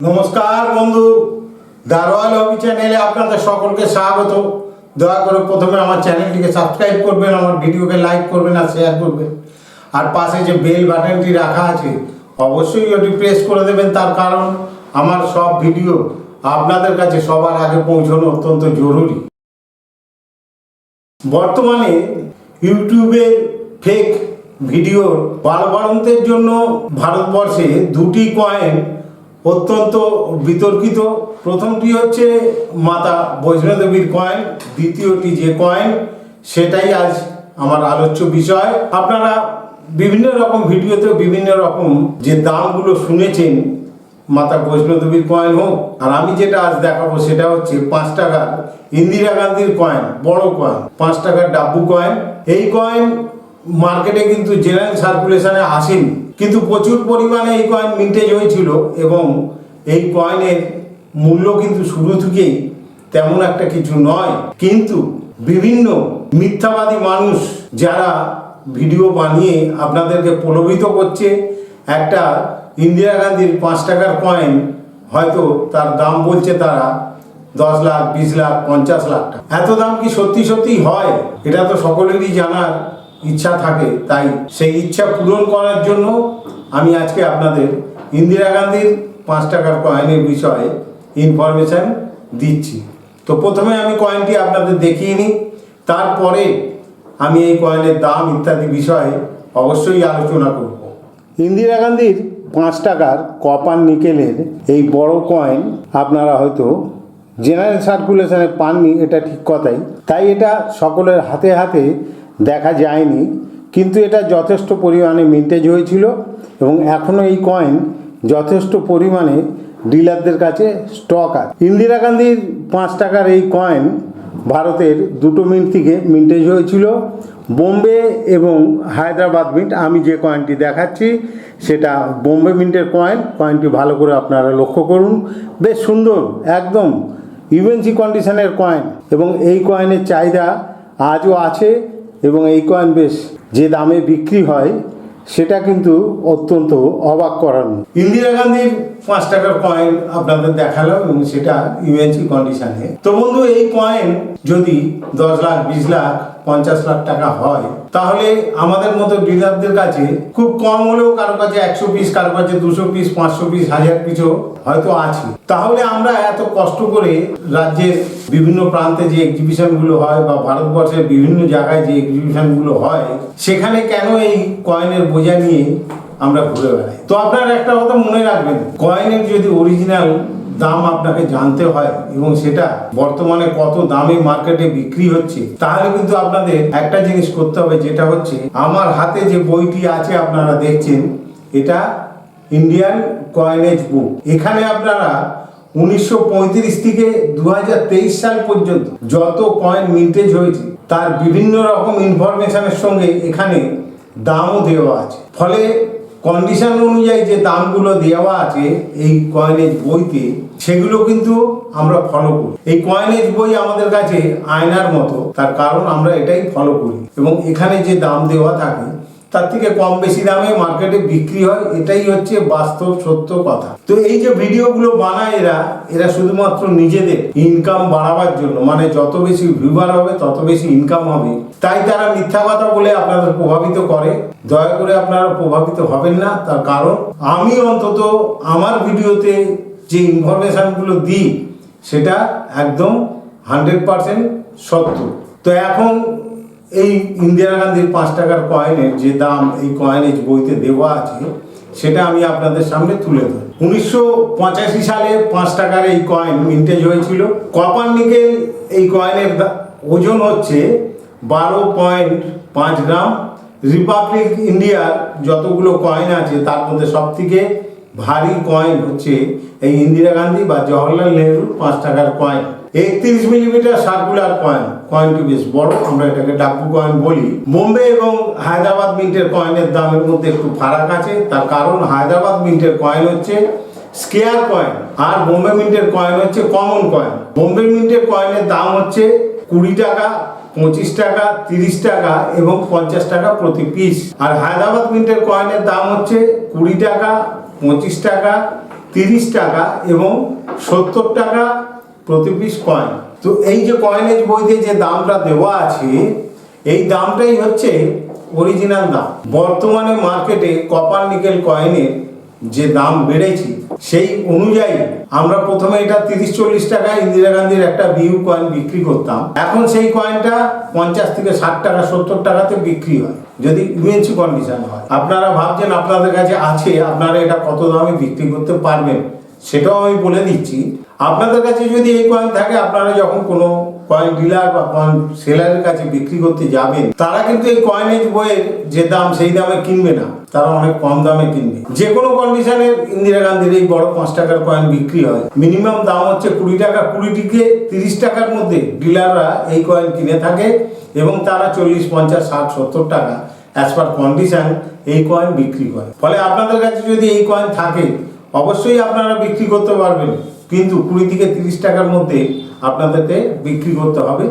নমস্কার বন্ধু। দারোয়াল হবি চ্যানেলে আপনাদের সকলকে স্বাগত। দয়া করে প্রথমে আমার চ্যানেলটিকে সাবস্ক্রাইব করবেন, আমার ভিডিওকে লাইক করবেন আর শেয়ার করবেন। আর পাশে যে বেল বাটনটি রাখা আছে, অবশ্যই ওটি প্রেস করে দেবেন। তার কারণ আমার সব ভিডিও আপনাদের কাছে সবার আগে পৌঁছানো অত্যন্ত জরুরি। বর্তমানে ইউটিউবে ফেক ভিডিওর বাড়বাড়ন্তের জন্য ভারতবর্ষে দুটি কয়েন অত্যন্ত বিতর্কিত। প্রথমটি হচ্ছে মাতা বৈষ্ণদেবীর কয়েন দ্বিতীয়টি যে কয়েন সেটাই আজ আমার আলোচ্য বিষয়। আপনারা বিভিন্ন রকম ভিডিওতে বিভিন্ন রকম যে দামগুলো শুনেছেন, মাতা বৈষ্ণদেবীর কয়েন হোক, আর আমি যেটা আজ দেখাবো সেটা হচ্ছে পাঁচ টাকার ইন্দিরা গান্ধীর কয়েন বড় কয়েন পাঁচ টাকার ডাব্বু কয়েন এই কয়েন মার্কেটে কিন্তু জেনারেল সার্কুলেশনে আসেনি। কিন্তু প্রচুর পরিমাণে এই কয়েন মিন্টেজ হয়েছিল এবং এই কয়েনের মূল্য কিন্তু শুরু থেকেই তেমন একটা কিছু নয়। কিন্তু বিভিন্ন মিথ্যাবাদী মানুষ যারা ভিডিও বানিয়ে আপনাদেরকে প্রলোভিত করছে, একটা ইন্দিরা গান্ধীর পাঁচ টাকার কয়েন হয়তো তার দাম বলছে তারা দশ লাখ, বিশ লাখ, পঞ্চাশ লাখ এত দাম কি সত্যি সত্যি হয়? এটা তো সকলেরই জানার ইচ্ছা থাকে, তাই সেই ইচ্ছা পূরণ করার জন্য আমি আজকে আপনাদের ইন্দিরা গান্ধীর পাঁচ টাকার কয়েনের বিষয়ে ইনফরমেশন দিচ্ছি। তো প্রথমে আমি কয়েনটি আপনাদের দেখিয়ে নিই, তারপরে আমি এই কয়েনের দাম ইত্যাদি বিষয়ে অবশ্যই আলোচনা করব। ইন্দিরা গান্ধীর পাঁচ টাকার কপার নিকেলের এই বড় কয়েন আপনারা হয়তো জেনারেল সার্কুলেশনে পাননি, এটা ঠিক কথাই। তাই এটা সকলের হাতে হাতে দেখা যায়নি, কিন্তু এটা যথেষ্ট পরিমাণে মিন্টেজ হয়েছিল এবং এখনও এই কয়েন যথেষ্ট পরিমাণে ডিলারদের কাছে স্টক আছে। ইন্দিরা গান্ধীর পাঁচ টাকার এই কয়েন ভারতের দুটো মিন্ট থেকে মিন্টেজ হয়েছিল। বোম্বে এবং হায়দ্রাবাদ মিন্ট আমি যে কয়েনটি দেখাচ্ছি, সেটা বোম্বে মিন্টের কয়েন কয়েনটি ভালো করে আপনারা লক্ষ্য করুন। বেশ সুন্দর, একদম ইউএনসি কন্ডিশনের কয়েন এবং এই কয়েনের চাহিদা আজও আছে। এবং এই কয়েন বেশ যে দামে বিক্রি হয়, সেটা কিন্তু অত্যন্ত অবাক করানো ইন্দিরা গান্ধীর পাঁচ টাকার কয়েন আপনাদের দেখালাম এবং সেটা ইউএনসি কন্ডিশনে তো বন্ধু, এই কয়েন যদি দশ লাখ, বিশ লাখ পঞ্চাশ লাখ টাকা হয়, তাহলে আমাদের মতো ডিলারদের কাছে খুব কম হলেও কারও কাছে একশো পিস কারও কাছে দুশো পিস পাঁচশো পিস হাজার পিসও হয়তো আছে। তাহলে আমরা এত কষ্ট করে রাজ্যের বিভিন্ন প্রান্তে যে এক্সিবিশনগুলো হয় বা ভারতবর্ষের বিভিন্ন জায়গায় যে এক্সিবিশনগুলো হয়, সেখানে কেন এই কয়েনের বোঝা নিয়ে আমরা ঘুরে বেড়াই? তো আপনার একটা কথা মনে রাখবেন কয়েনের যদি অরিজিনাল দাম আপনাকে জানতে হয় এবং সেটা বর্তমানে কত দামে মার্কেটে বিক্রি হচ্ছে, তাহলে কিন্তু আপনাদের একটা জিনিস করতে হবে, যেটা হচ্ছে আমার হাতে যে বইটি আছে আপনারা দেখছেন, এটা ইন্ডিয়ান কয়েনেজ বুক এখানে আপনারা উনিশশো পঁয়ত্রিশ থেকে দু হাজার তেইশ সাল পর্যন্ত যত কয়েন মিন্টেজ হয়েছে, তার বিভিন্ন রকম ইনফরমেশনের সঙ্গে এখানে দামও দেওয়া আছে। ফলে কন্ডিশন অনুযায়ী যে দামগুলো দেওয়া আছে, এই কয়েনেজ বইতে, সেগুলো কিন্তু আমরা ফলো করি। এই কয়েনেজ বই আমাদের কাছে আয়নার মতো, তার কারণ আমরা এটাই ফলো করি। এবং এখানে যে দাম দেওয়া থাকে তার থেকে কম বেশি দামে মার্কেটে বিক্রি হয়, এটাই হচ্ছে বাস্তব সত্য কথা। তো এই যে ভিডিওগুলো বানায় এরা এরা শুধুমাত্র নিজেদের ইনকাম বাড়াবার জন্য মানে যত বেশি ভিউবার হবে, তত বেশি ইনকাম হবে, তাই তারা মিথ্যা কথা বলে আপনাদের প্রভাবিত করে। দয়া করে আপনারা প্রভাবিত হবেন না, তার কারণ আমি অন্তত আমার ভিডিওতে যে ইনফরমেশনগুলো দিই, সেটা একদম হান্ড্রেড পারসেন্ট সত্য। তো এখন এই ইন্দিরা গান্ধীর পাঁচ টাকার কয়েনের যে দাম এই কয়েনেজ বইতে দেওয়া আছে, সেটা আমি আপনাদের সামনে তুলে ধরি উনিশশো পঁচাশি সালে পাঁচ টাকার এই কয়েন মিন্টেজ হয়েছিল। কপার নিকেল এই কয়েনের ওজন হচ্ছে বারো পয়েন্ট পাঁচ গ্রাম। রিপাবলিক ইন্ডিয়ার যতগুলো কয়েন আছে, তার মধ্যে সব থেকে ভারী কয়েন হচ্ছে এই ইন্দিরা গান্ধী বা জওয়াহরলাল নেহরুর পাঁচ টাকার কয়েন একত্রিশ মিলিমিটার সার্কুলার কয়েন কয়েন কয়েনটি বেশ বড়, আমরা এটাকে ডাব্বু কয়েন বলি। বোম্বে এবং হায়দ্রাবাদ মিন্টের কয়েনের দামের মধ্যে একটু ফারাক আছে, তার কারণ হায়দ্রাবাদ মিন্টের কয়েন হচ্ছে স্কেয়ার কয়েন আর বোম্বে মিন্টের কয়েন হচ্ছে কমন কয়েন বোম্বে মিন্টের কয়েনের দাম হচ্ছে কুড়ি টাকা, পঁচিশ টাকা, তিরিশ টাকা এবং পঞ্চাশ টাকা প্রতি পিস আর হায়দ্রাবাদ মিন্টের কয়েনের দাম হচ্ছে কুড়ি টাকা, পঁচিশ টাকা, তিরিশ টাকা এবং সত্তর টাকা প্রতি পিস কয়েন তো এই যে কয়েনের বইতে যে দামটা দেওয়া আছে, এই দামটাই হচ্ছে অরিজিনাল দাম। বর্তমানে মার্কেটে কপার নিকেল কয়েনের যে দাম বেড়েছে, সেই অনুযায়ী আমরা প্রথমে এটা তিরিশ চল্লিশ টাকা ইন্দিরা গান্ধীর একটা বিউ কয়েন বিক্রি করতাম। এখন সেই কয়েনটা পঞ্চাশ থেকে ষাট টাকা, সত্তর টাকাতে বিক্রি হয়, যদি ইমেন্সি কন্ডিশন হয়। আপনারা ভাবছেন আপনাদের কাছে আছে, আপনারা এটা কত দামে বিক্রি করতে পারবেন, সেটাও আমি বলে দিচ্ছি। আপনাদের কাছে যদি এই কয়েন থাকে, আপনারা যখন কোনো কয়েন ডিলার বা কয়েন সেলারের কাছে বিক্রি করতে যাবেন, তারা কিন্তু এই কয়েনের বইয়ের যে দাম, সেই দামে কিনবে না। তারা অনেক কম দামে কিনবে। যে কোনো কন্ডিশনে ইন্দিরা গান্ধীর এই বড় পাঁচ টাকার কয়েন বিক্রি হয়। মিনিমাম দাম হচ্ছে কুড়ি টাকা। কুড়ি থেকে তিরিশ টাকার মধ্যে ডিলাররা এই কয়েন কিনে থাকে এবং তারা চল্লিশ, পঞ্চাশ, ষাট, সত্তর টাকা অ্যাজ পার কন্ডিশন এই কয়েন বিক্রি করে। ফলে আপনাদের কাছে যদি এই কয়েন থাকে, অবশ্যই আপনারা বিক্রি করতে পারবেন। কিন্তু কুড়ি থেকে তিরিশ টাকার মধ্যে আপনাদেরকে বিক্রি করতে হবে।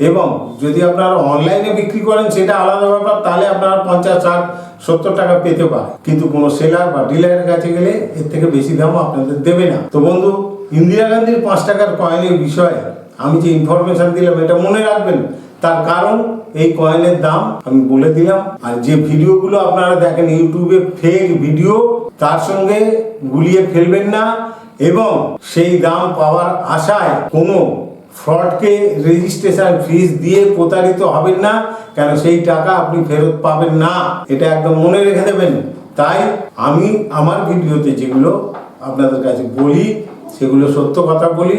এবং যদি আপনারা অনলাইনে বিক্রি করেন, সেটা আলাদা ব্যাপার, তাহলে আপনারা পঞ্চাশ, ষাট, সত্তর টাকা পেতে পারেন। কিন্তু কোনো সেলার বা ডিলারের কাছে গেলে এর থেকে বেশি দামও আপনাদের দেবে না। তো বন্ধু, ইন্দিরা গান্ধীর পাঁচ টাকার কয়েনের বিষয়ে আমি যে ইনফরমেশন দিলাম, এটা মনে রাখবেন। তার কারণ, এই কয়েনের দাম আমি বলে দিলাম। আর যে ভিডিওগুলো আপনারা দেখেন, ইউটিউবে ফেক ভিডিও তার সঙ্গে গুলিয়ে ফেলবেন না। এবং সেই দাম পাওয়ার আশায় কোনো ফ্রডকে রেজিস্ট্রেশন ফিস দিয়ে প্রতারিত হবেন না, কেন সেই টাকা আপনি ফেরত পাবেন না, এটা একদম মনে রেখে দেবেন। তাই আমি আমার ভিডিওতে যেগুলো আপনাদের কাছে বলি, সেগুলো সত্য কথা বলি।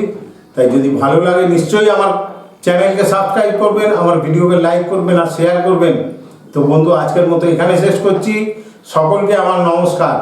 তাই যদি ভালো লাগে, নিশ্চয়ই আমার চ্যানেলকে সাবস্ক্রাইব করবেন, আমার ভিডিওকে লাইক করবেন আর শেয়ার করবেন। তো বন্ধু, আজকের মতো এখানে শেষ করছি। সকলকে আমার নমস্কার।